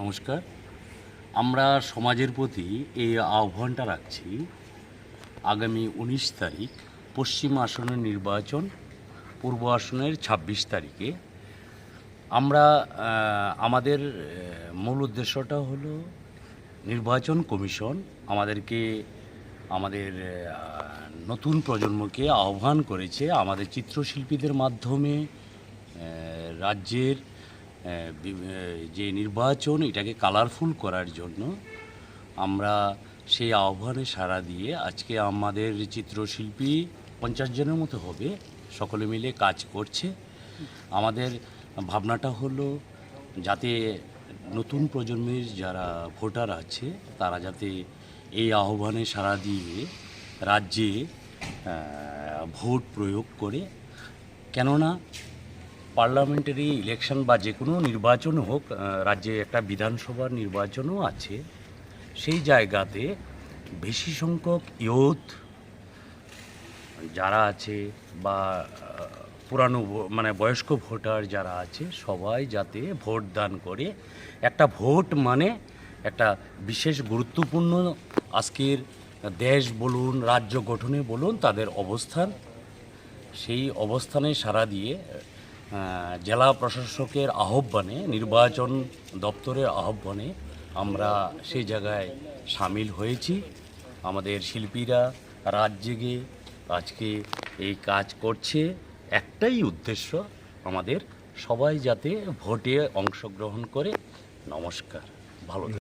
নমস্কার। আমরা সমাজের প্রতি এই আহ্বানটা রাখছি, আগামী উনিশ তারিখ পশ্চিম আসনের নির্বাচন, পূর্ব আসনের ছাব্বিশ তারিখে। আমরা আমাদের মূল উদ্দেশ্যটা হলো নির্বাচন কমিশন আমাদেরকে, আমাদের নতুন প্রজন্মকে আহ্বান করেছে আমাদের চিত্রশিল্পীদের মাধ্যমে রাজ্যের যে নির্বাচন, এটাকে কালারফুল করার জন্য আমরা সেই আহ্বানে সাড়া দিয়ে আজকে আমাদের চিত্রশিল্পী পঞ্চাশ জনের মতো হবে, সকলে মিলে কাজ করছে। আমাদের ভাবনাটা হলো যাতে নতুন প্রজন্মের যারা ভোটার আছে, তারা যাতে এই আহ্বানে সাড়া দিয়ে রাজ্যে ভোট প্রয়োগ করে। কেননা পার্লামেন্টারি ইলেকশন বা যে কোনো নির্বাচন হোক রাজ্যে একটা বিধানসভার নির্বাচনও আছে। সেই জায়গাতে বেশি সংখ্যক ইয়ুথ যারা আছে বা পুরানো মানে বয়স্ক ভোটার যারা আছে, সবাই যাতে ভোট দান করে। একটা ভোট মানে একটা বিশেষ গুরুত্বপূর্ণ আজকের দেশ বলুন, রাজ্য গঠনে বলুন, তাদের অবস্থান। সেই অবস্থানে সাড়া দিয়ে জেলা প্রশাসকের আহ্বানে, নির্বাচন দপ্তরের আহ্বানে আমরা সেই জায়গায় সামিল হয়েছি। আমাদের শিল্পীরা রাত জেগে আজকে এই কাজ করছে। একটাই উদ্দেশ্য, আমাদের সবাই যাতে ভোটে অংশগ্রহণ করে। নমস্কার, ভালো।